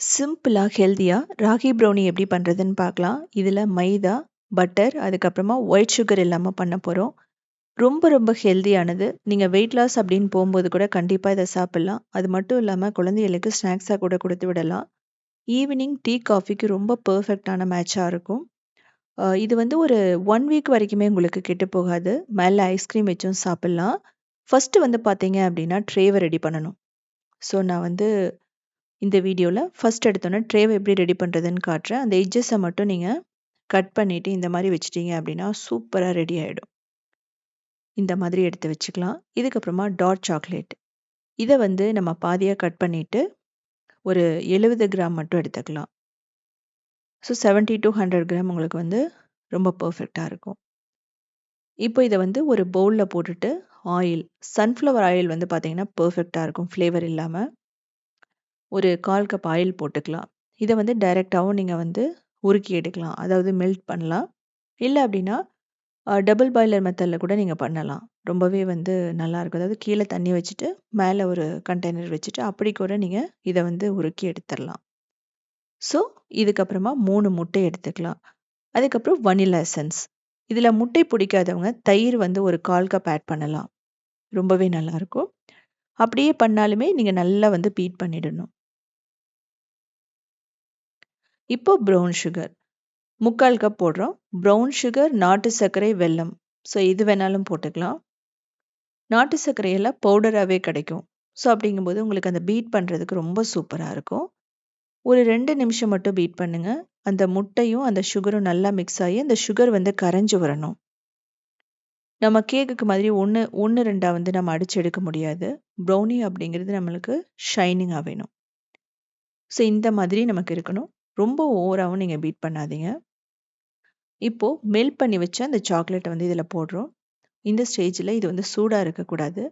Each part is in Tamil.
சிம்பிளாக ஹெல்த்தியாக ராகி ப்ரௌனி எப்படி பண்ணுறதுன்னு பார்க்கலாம். இதில் மைதா, பட்டர், அதுக்கப்புறமா ஒயிட் சுகர் இல்லாமல் பண்ண போகிறோம் ரொம்ப ரொம்ப ஹெல்தியானது. நீங்கள் வெயிட் லாஸ் அப்படின்னு போகும்போது கூட கண்டிப்பாக இதை சாப்பிட்லாம் அது மட்டும் இல்லாமல் குழந்தைகளுக்கு ஸ்நாக்ஸாக கூட கொடுத்து விடலாம். ஈவினிங் டீ, காஃபிக்கு ரொம்ப பெர்ஃபெக்ட்டான மேட்சாக இருக்கும். இது வந்து ஒரு ஒன் வீக் வரைக்குமே உங்களுக்கு கெட்டு போகாது. மேலே ஐஸ்கிரீம் வச்சும் சாப்பிட்லாம் ஃபஸ்ட்டு வந்து பார்த்தீங்க அப்படின்னா, ட்ரேவை ரெடி பண்ணணும். ஸோ நான் வந்து இந்த வீடியோவில் ஃபர்ஸ்ட் எடுத்தோன்னே ட்ரேவை எப்படி ரெடி பண்ணுறதுன்னு காட்டுறேன். அந்த எஜ்ஜஸை மட்டும் நீங்கள் கட் பண்ணிட்டு இந்த மாதிரி வச்சுட்டீங்க அப்படின்னா, சூப்பராக ரெடி ஆகிடும் இந்த மாதிரி எடுத்து வச்சுக்கலாம். இதுக்கப்புறமா டார்க் சாக்லேட். இதை வந்து நம்ம பாதியாக கட் பண்ணிட்டு, ஒரு 70 கிராம் மட்டும் எடுத்துக்கலாம். ஸோ 70 டூ 100 கிராம் உங்களுக்கு வந்து ரொம்ப பர்ஃபெக்டாக இருக்கும். இப்போ இதை வந்து ஒரு பவுலில் போட்டுட்டு, ஆயில் சன்ஃப்ளவர் ஆயில் வந்து பார்த்தீங்கன்னா, பர்ஃபெக்டாக இருக்கும் ஃப்ளேவர் இல்லாமல் ஒரு 1/4 கப் ஆயில் போட்டுக்கலாம். இதை வந்து டைரெக்டாகவும் நீங்கள் வந்து உருக்கி எடுக்கலாம். அதாவது மெல்ட் பண்ணலாம். இல்லை அப்படின்னா, டபுள் பாய்லர் மெத்தடில் கூட நீங்கள் பண்ணலாம். ரொம்பவே வந்து நல்லாயிருக்கும் அதாவது கீழே தண்ணி வச்சுட்டு, மேலே ஒரு கண்டெய்னர் வச்சுட்டு, அப்படி கூட நீங்கள் இதை வந்து உருக்கி எடுத்துடலாம் ஸோ, இதுக்கப்புறமா மூணு முட்டை எடுத்துக்கலாம். அதுக்கப்புறம் வனிலா எசன்ஸ். இதில் முட்டை பிடிக்காதவங்க தயிர் வந்து ஒரு 1/4 கப் ஆட் பண்ணலாம். ரொம்பவே நல்லாயிருக்கும் அப்படியே பண்ணாலுமே நீங்கள் நல்லா வந்து பீட் பண்ணிடணும். இப்போ ப்ரௌன் சுகர். 3/4 கப் போடுறோம். ப்ரௌன் சுகர், நாட்டு சர்க்கரை, வெல்லம். ஸோ எது வேணாலும் போட்டுக்கலாம். நாட்டு சர்க்கரை எல்லாம் கிடைக்கும். ஸோ அப்படிங்கும்போது உங்களுக்கு அந்த பீட் பண்ணுறதுக்கு ரொம்ப சூப்பராக இருக்கும். ஒரு ரெண்டு நிமிஷம் மட்டும் பீட் பண்ணுங்க. அந்த முட்டையும், அந்த சுகரும் நல்லா மிக்ஸ் ஆகி, அந்த சுகர் வந்து கரைஞ்சி வரணும். நம்ம கேக்குக்கு மாதிரி 1 1, 2ஆ வந்து நம்ம அடிச்சு எடுக்க முடியாது. ப்ரௌனி அப்படிங்கிறது நம்மளுக்கு ஷைனிங்காக வேணும். ஸோ இந்த மாதிரி நமக்கு இருக்கணும். ரொம்ப ஓவராகவும் நீங்கள் பீட் பண்ணாதீங்க. இப்போது மெல்ட் பண்ணி வச்ச அந்த சாக்லேட்டை வந்து இதில் போடுறோம். இந்த ஸ்டேஜில் இது வந்து சூடாக இருக்கக்கூடாது.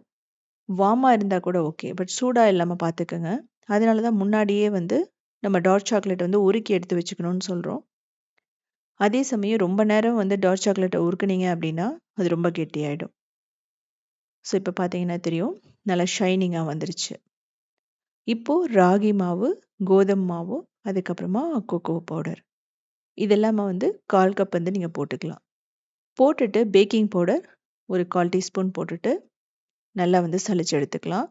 வார்மாக இருந்தால் கூட ஓகே. பட் சூடாக இல்லாமல் பார்த்துக்கோங்க அதனால தான் முன்னாடியே வந்து நம்ம டார்க் சாக்லேட் வந்து உருக்கி எடுத்து வச்சுக்கணும்னு சொல்கிறோம் அதே சமயம் ரொம்ப நேரம் வந்து டார்க் சாக்லேட்டை உருக்குனீங்க அப்படின்னா, அது ரொம்ப கெட்டியாயிடும். ஸோ இப்போ பார்த்தீங்கன்னா தெரியும். நல்லா ஷைனிங்காக வந்துருச்சு. இப்போது ராகி மாவு, கோதம் மாவு, அதுக்கப்புறமா கோகோ பவுடர். இதெல்லாம வந்து 1/4 கப் வந்து நீங்க போட்டுக்கலாம். போட்டுட்டு பேக்கிங் பவுடர் ஒரு 1/4 டீஸ்பூன் போட்டுட்டு, நல்லா வந்து சலிச்சு எடுத்துக்கலாம்.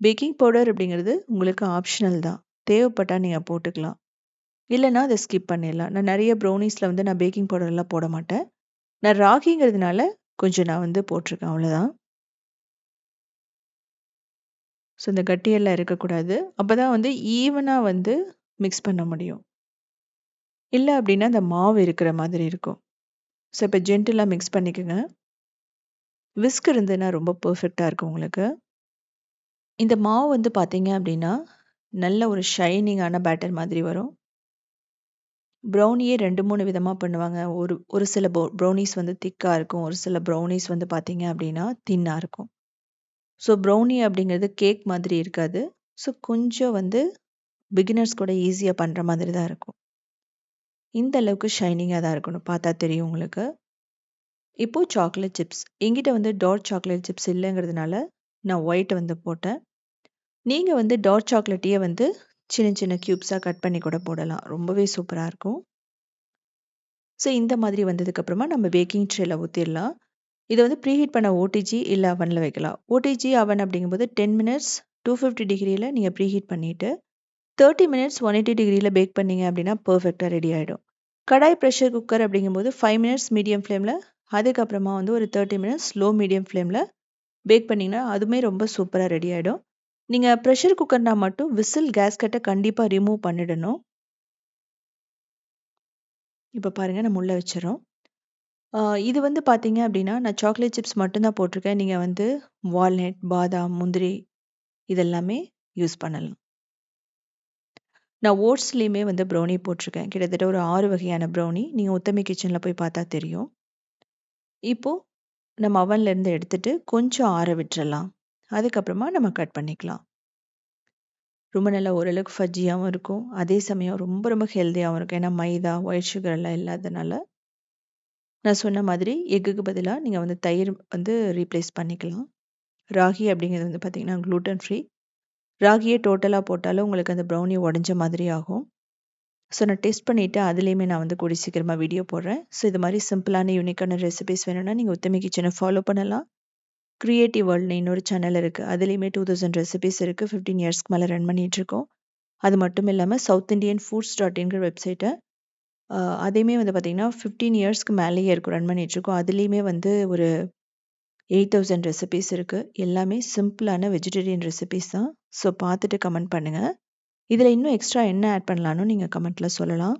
பேக்கிங் பவுடர் அப்படிங்கிறது உங்களுக்கு ஆப்ஷனல் தான். தேவைப்பட்டா நீங்க போட்டுக்கலாம். இல்லைனா அதை ஸ்கிப் பண்ணிடலாம். நான் நிறைய ப்ரௌனீஸ்ல வந்து நான் பேக்கிங் பவுடர்லாம் போட மாட்டேன். நான் ராகிங்கிறதுனால கொஞ்சம் நான் வந்து போட்டிருக்கேன் அவ்வளோதான். ஸோ இந்த கட்டியெல்லாம் இருக்கக்கூடாது. அப்போ தான் வந்து ஈவனாக வந்து மிக்ஸ் பண்ண முடியும். இல்லை அப்படின்னா அந்த மாவு இருக்கிற மாதிரி இருக்கும். ஸோ இப்போ ஜென்டிலாக மிக்ஸ் பண்ணிக்கங்க. விஸ்க் இருந்ததுன்னா ரொம்ப பர்ஃபெக்டாக இருக்கும் உங்களுக்கு. இந்த மாவு வந்து பார்த்தீங்க அப்படின்னா, நல்ல ஒரு ஷைனிங்கான பேட்டர் மாதிரி வரும். ப்ரௌனியே ரெண்டு மூணு விதமாக பண்ணுவாங்க. ஒரு ஒரு சில ப்ரௌனிஸ் வந்து திக்காக இருக்கும். ஒரு சில ப்ரௌனிஸ் வந்து பார்த்தீங்க அப்படின்னா, தின்னாக இருக்கும். ஸோ ப்ரௌனி அப்படிங்கிறது கேக் மாதிரி இருக்காது. ஸோ கொஞ்சம் வந்து பிகினர்ஸ் கூட ஈஸியாக பண்ணுற மாதிரி தான் இருக்கும். இந்த அளவுக்கு ஷைனிங்காக தான் இருக்கணும். பார்த்தா தெரியும் உங்களுக்கு. இப்போது சாக்லேட் சிப்ஸ். என்கிட்ட வந்து டார்க் சாக்லேட் சிப்ஸ் இல்லைங்கிறதுனால நான் ஒயிட் வந்து போட்டேன். நீங்கள் வந்து டார்க் சாக்லேட்டையே வந்து சின்ன சின்ன க்யூப்ஸாக கட் பண்ணி கூட போடலாம். ரொம்பவே சூப்பராக இருக்கும். ஸோ இந்த மாதிரி வந்ததுக்கப்புறமா நம்ம பேக்கிங் ட்ரேல ஊற்றிடலாம் இதை வந்து ப்ரீஹீட் பண்ண ஓடிஜி இல்லை அவனில் வைக்கலாம். ஓடிஜி, அவன் அப்படிங்கும்போது 10 மினிட்ஸ் டூ ஃபிஃப்டி டிகிரியில் நீங்கள் ப்ரீஹீட் பண்ணிவிட்டு 30 மினிட்ஸ் ஒன் எயிட்டி டிகிரியில் பேக் பண்ணீங்க அப்படின்னா பர்ஃபெக்டாக ரெடி ஆகிடும் கடாய் ப்ரெஷர் குக்கர் அப்படிங்கும்போது ஃபைவ் மினிட்ஸ் மீடியம் ஃப்ளேமில் அதுக்கப்புறமா வந்து ஒரு 30 மினிட்ஸ் ஸ்லோ மீடியம் ஃப்ளேமில் பேக் பண்ணிங்கன்னா அதுவுமே ரொம்ப சூப்பராக ரெடி ஆகிடும் நீங்கள் ப்ரெஷர் குக்கர்னா மட்டும் விசில் கேஸ்கட்டை கண்டிப்பாக ரிமூவ் பண்ணிடணும். இப்போ பாருங்கள் நம்ம உள்ளே வச்சிடறோம் இது வந்து பார்த்தீங்க அப்படின்னா, நான் சாக்லேட் சிப்ஸ் மட்டும்தான் போட்டிருக்கேன். நீங்கள் வந்து வால்நட், பாதாம், முந்திரி இதெல்லாமே யூஸ் பண்ணலாம். நான் ஓட்ஸ்லேயுமே வந்து ப்ரௌனி போட்டிருக்கேன். கிட்டத்தட்ட ஒரு ஆறு வகையான ப்ரௌனி. நீங்கள் உத்தமி கிச்சனில் போய் பார்த்தா தெரியும். இப்போது நம்ம அவன்லேருந்து எடுத்துகிட்டு கொஞ்சம் ஆற விட்டுறலாம். அதுக்கப்புறமா நம்ம கட் பண்ணிக்கலாம். ரொம்ப நல்லா ஓரளவுக்கு ஃபஜ்ஜியாகவும் இருக்கும். அதே சமயம் ரொம்ப ரொம்ப ஹெல்த்தியாகவும் இருக்கும். ஏன்னா மைதா, ஒயிட் சுகர் எல்லாம் இல்லாதனால. நான் சொன்ன மாதிரி எக்குக்கு பதிலாக நீங்கள் வந்து தயிர் வந்து ரீப்ளேஸ் பண்ணிக்கலாம். ராகி அப்படிங்கிறது வந்து பார்த்தீங்கன்னா, க்ளூட்டன் ஃப்ரீ. ராகியே டோட்டலாக போட்டாலும் உங்களுக்கு அந்த ப்ரௌனி உடஞ்ச மாதிரி ஆகும். ஸோ நான் டெஸ்ட் பண்ணிவிட்டு அதுலேயுமே நான் வந்து கூடி சீக்கிரமாக வீடியோ போடுறேன். ஸோ இது மாதிரி சிம்பிளான யூனிக்கான ரெசிபிஸ் வேணும்னா நீங்கள் உத்தமி கிச்சனை ஃபாலோ பண்ணலாம். க்ரியேட்டிவ் வேர்ல்ட்னு இன்னொரு சேனல் இருக்குது அதுலேயுமே டூ தௌசண்ட் ரெசிபிஸ் இருக்குது ஃபிஃப்டீன் இயர்ஸ்க்கு மேலே ரன் பண்ணிகிட்ருக்கோம் அது மட்டும் இல்லாமல் சவுத் இண்டியன் ஃபுட்ஸ் டாட் இன்கிற வெப்சைட்டை அதையுமே வந்து பார்த்திங்கன்னா ஃபிஃப்டீன் இயர்ஸ்க்கு மேலேயே இருக்கும் ரன் பண்ணிகிட்ருக்கோம் அதுலேயுமே வந்து ஒரு எயிட் தௌசண்ட் ரெசிபீஸ் இருக்குது எல்லாமே சிம்பிளான வெஜிடேரியன் ரெசிபீஸ் தான். ஸோ பார்த்துட்டு கமெண்ட் பண்ணுங்கள் இதில் இன்னும் எக்ஸ்ட்ரா என்ன ஆட் பண்ணலான்னு நீங்கள் கமெண்ட்டில் சொல்லலாம்.